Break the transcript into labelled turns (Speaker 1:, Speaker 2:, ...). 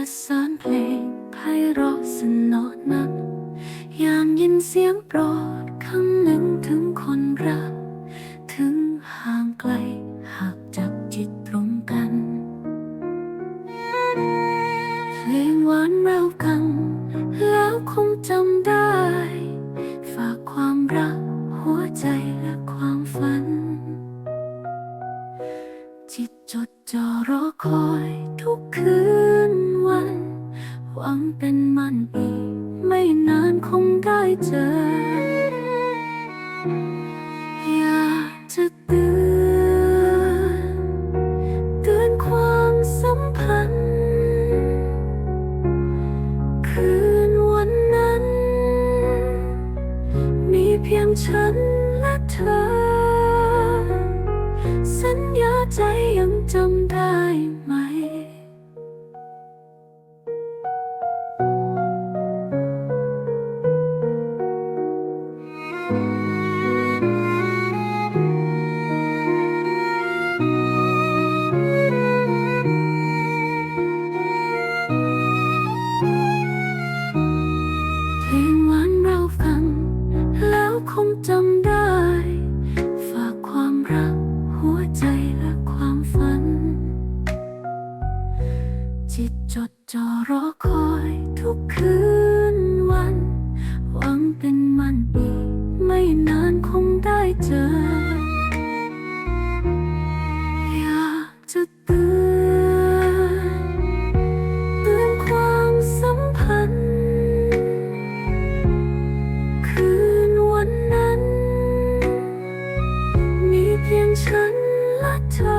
Speaker 1: ประสานเพลงไพเราะสนอดนักยามยินเสียงโปรดคำหนึ่งถึงคนรัก ถึงห่างไกลหากจับจิตตรงกัน เพลงหวานเรากังแล้วคงจำได้ ฝากความรักหัวใจและความฝัน จิตจดจ่อรอคอยทุกคืน เป็นมันอีก ไม่นานคงได้เจอ อยากจะเตือนเตือนความสัมพันธ์ คืนวันนั้น มีเพียงฉันและเธอ สัญญาใจยังจำได้ไหม งจำได้ ฝากความรัก หัวใจและความฝัน จิตจดจ่อรอคอยทุกคืนวัน หวังเป็นมันอีกไม่นาน mulatto.